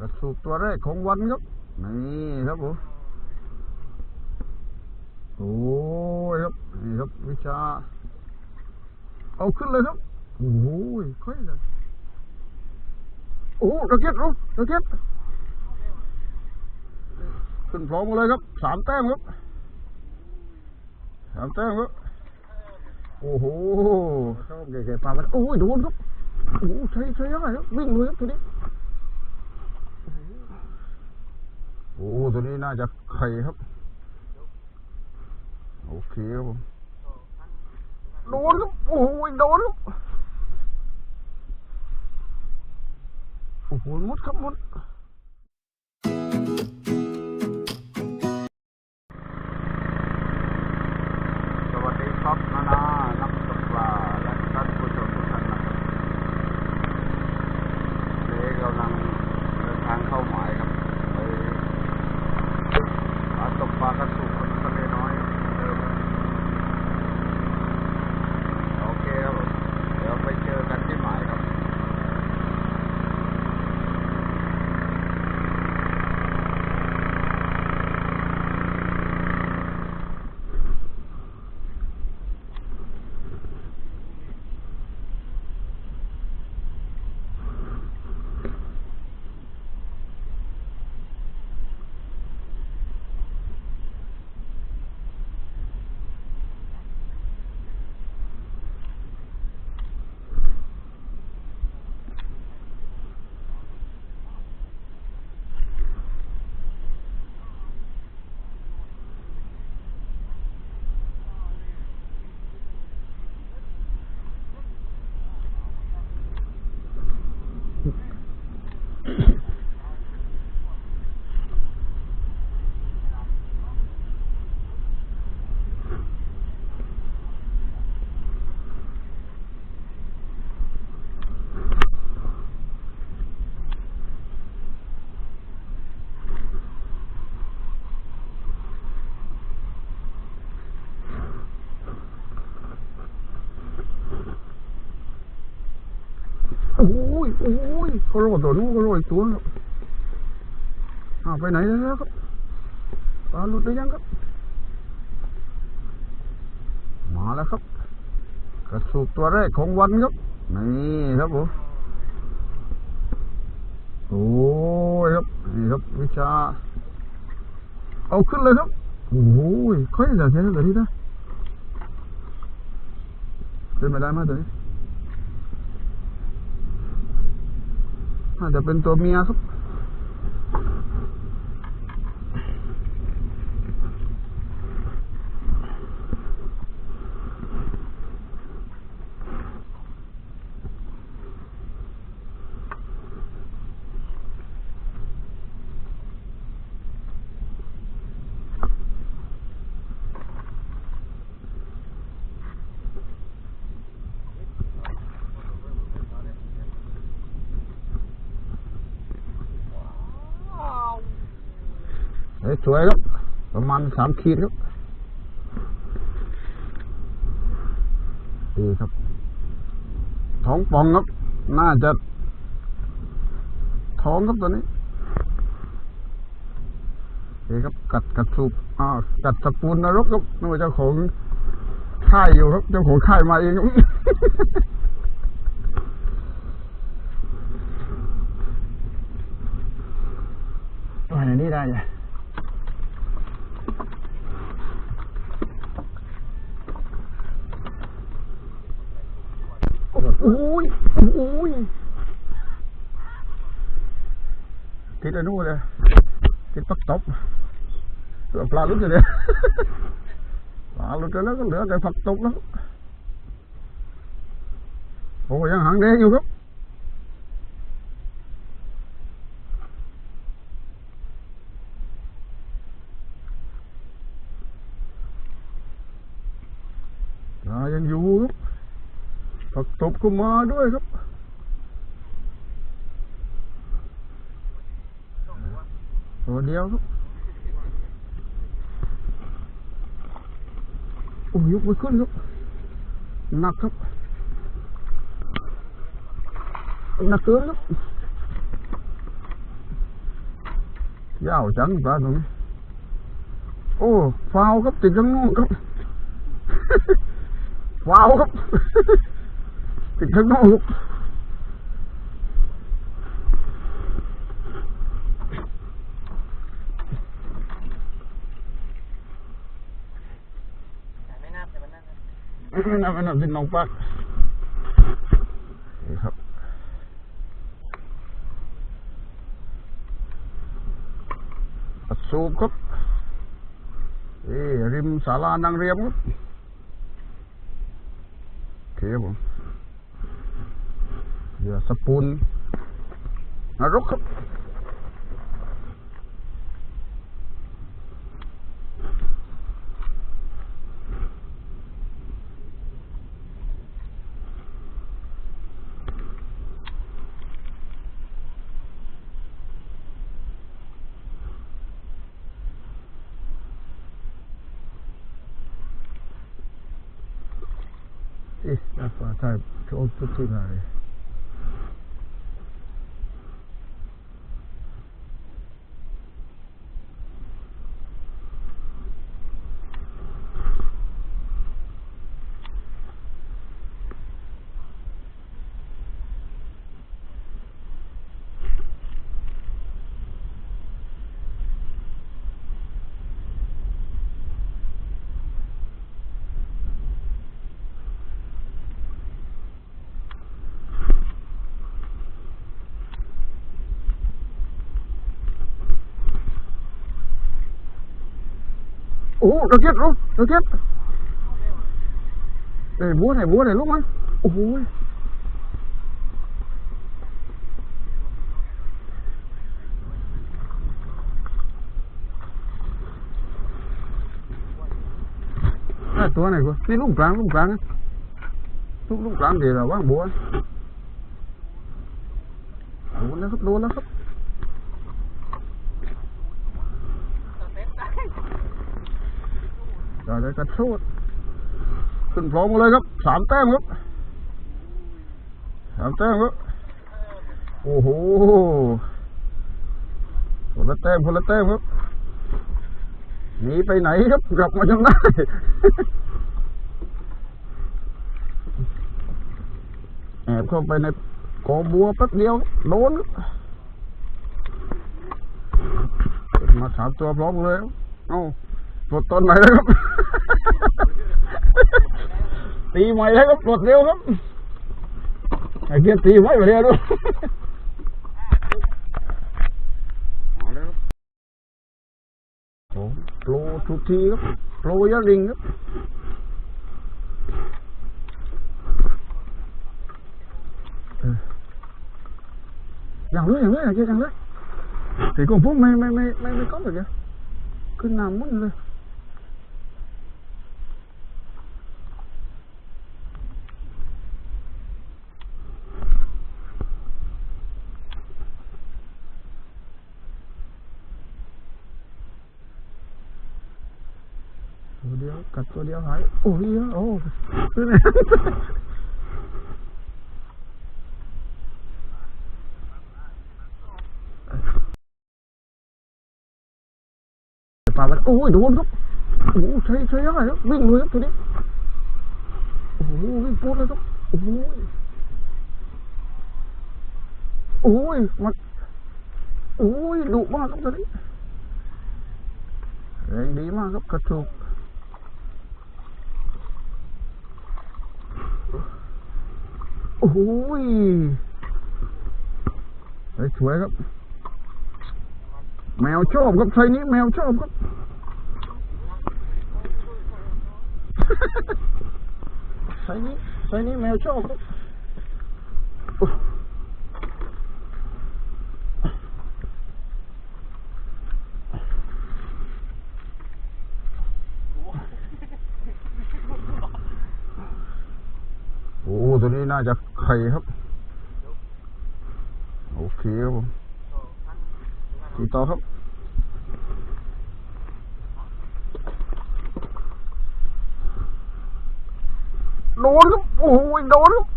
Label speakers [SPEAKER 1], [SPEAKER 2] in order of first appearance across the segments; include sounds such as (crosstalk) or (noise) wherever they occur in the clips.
[SPEAKER 1] กระสูบตัวแรกของวันครับ นี่ครับผมโอ้ยครับ นี่ครับวิชา เอาขึ้นเลยครับ โอ้ยค่อยเลยโอ้ระเก็ดรู้ระเก็ดขึ้นพร้อมกันเลยครับสามแต้มครับสามแต้มครับ โอ้โหชอบแก่ๆปลามันโอ้ยโดนครับโอ้ใช้ใช้ได้ครับวิ่งเลยครับทีนี้ โอ้ตัวนี้น่าจะไข่ครับ โอเคครับผมโดนครับโอ้โหโดนครับโอ้โหมุดครับมุดสวัสดีครับนานานักตกปลาและท่านผู้ชมทุกท่านนะครับเด็กกำลังเดินทางเข้าหมายครับไปหาตกปลากระสุนบนทะเลน้อยเหมือนเดิมครับโอเคครับผมเดี๋ยวไปเจอกันที่หมายครับ โอ้ยโอ้ยเขาโรดตัวนู้นเขาโรดอีกตัวครับอ้าวไปไหนแล้วครับปลาหลุดหรือยังครับ มาแล้วครับ กระสูบตัวแรกของวันครับ นี่ครับผมโอ้ยครับ นี่ครับวิชา เอาขึ้นเลยครับ โอ้ยค่อยจะใช้ตัวนี้นะเป็นม่ได้ไหมตัวนี้ น่าจะเป็นตัวเมียครั สวยครับประมาณสามขีดครับดีครับท้องป่องครับ น่าจะท้องครับตัวนี้เฮ้ครับ กัดกัดสูบอ่ากัดสปูนนรกครับนึกว่าเจ้าของค่ายอยู่ครับ เจ้าของค่ายมาเองครับว่าในนี้ได้ยังโอ้ยโอ้ยติดอะไรนู่นเลย Ui, ui. Thịt ở đâu rồi? Thịt bắt tóc. Rồi (laughs) pha lúc rồi đấy. Pha lúc rồi nó có lửa cái phật tục lắm. ôi vẫn hẳn đế vô lắm. กตบก็มาด้วยครับ ตัวเดียวครับโอ้ยยกไม่ขึ้นครับ หนักครับ หนักเกินครับ ยาวจังปลาตรงนี้ โอ้ฟาวครับติดข้างนอกครับ ฟาวครับ ติดข้างนอก
[SPEAKER 2] ไม่นับแต่มันนั่นนะ
[SPEAKER 1] ไม่นับไม่นับติดน้องปักนี่ครับอัดสูบครับเอ้ริมศาลานางเรียมครับโอเคผม Ya sepul, pun Naruk Eh, apa? tak terus terus lari. ủa, nó chết luôn nó chết. Này búa này búa này lúc à, ấy ôi. Cái tua này quá đi lúc trắng lúc trắng lúc lúc trắng thì là quá
[SPEAKER 2] búa búa nó sắp đua nó sắp
[SPEAKER 1] จ่ายกระโชดขึ้นพร้อมกันเลยครับสามแต้มครับสามแต้มครับโอ้โหคนละแต้มคนละแต้มครับหนีไปไหนครับกลับมาจนได้แอบเข้าไปในกอบัวแป๊บเดียวโดนมาสามตัวพร้อมเลย เอ้าปลดตอนไหนแล้วครับ ตีใหม่แล้วครับปลดเร็วครับไอ้เกียร์ตีไว้ไปเร็วด้วยเอาแล้วครับโอ้โปรทุกทีครับโปรยะริงครับเอออย่างเลยอย่างเลยอย่างเลยอย่างเลยthì con phúc mày mày mày mày mày có được kìa cứ nằm mấtเลย ตัวเ ดียวกัดตัวเดียวหายโอ้ยโอ้ซื้อไหนปลามันโอ้ยโดนครับโอ้ใช้ใช้ได้ครับวิ่งเลยครับตัวนี้โอ้โหวิ่งปุ๊ดเลยครับโอ้โหโอ้ยมันโอ้ยดุมากครับตัวนี้แรงดีมากครับกระถูก โอ้ยเฮ้ยสวยครับ แมวชอบครับไซนี้แมวชอบครับไซนี้ไซนี้แมวชอบครับโอ้ตัวนี้น่าจะ ไข่ครับ โอเคครับผมตีต่อครับ โดนครับ โอ้ยโดนครับ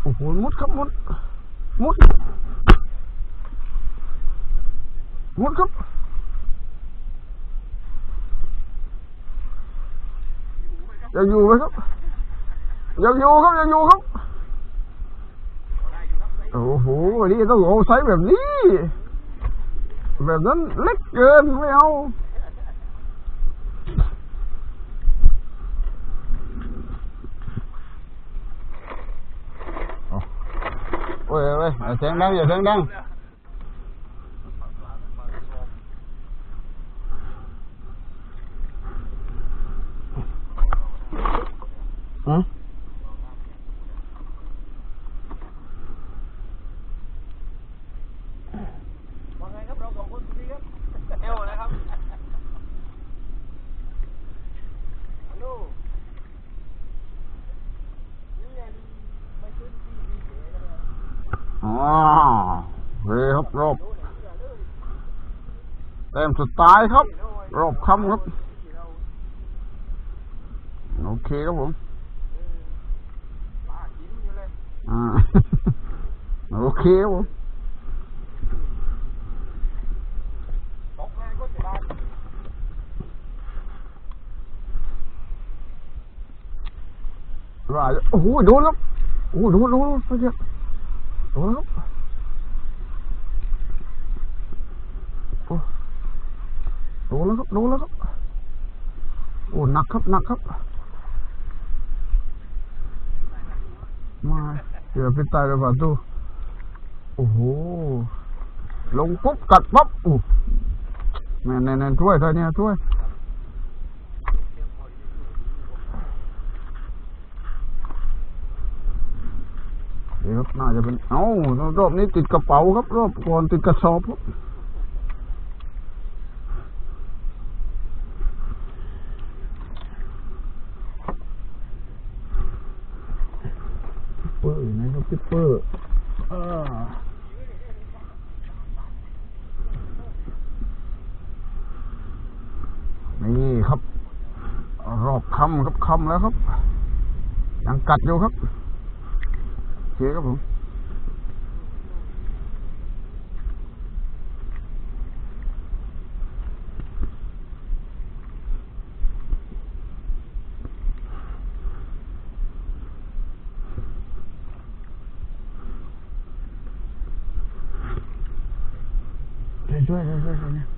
[SPEAKER 1] โอ้โหมุดครับมุด มุด หมดครับ giờ vua khóc. Giờ vua khóc giờ vua khóc. Ủa hổ mà đi tao gỗ sấy mềm đi mềm đến lách trên với nhau. Ôi ơi, sáng đăng giờ sáng đăng เฮ้
[SPEAKER 2] ย
[SPEAKER 1] ครับรบเต็มสุดตายครับรบคำครับ โอเคครับผม
[SPEAKER 2] อ่า
[SPEAKER 1] โอเคครับผมรายโอ้โหโดนครับโอ้โหโดนโดนไปเถอะ โดนครับโอ้โดนแล้วครับโดนแล้วครับ โอ้หนักครับหนักครับ มาเดี๋ยวไปตายไปฝ่าตู้โอ้โห ลงปุ๊บกัดปั๊บอู้แน่นแน่นแน่นช่วยเธอเนี่ยช่วย เดี๋ยวครับ น่าจะเป็นเอ้ารอบนี้ติดกระเป๋าครับ รอบก่อนติดกระสอบครับเปอร์อยู่ไหนครับพี่เปอร์อ่านี่ครับ รอบคำครับคำแล้วครับ ยังกัดอยู่ครับ เคครับผมช่วยช่ว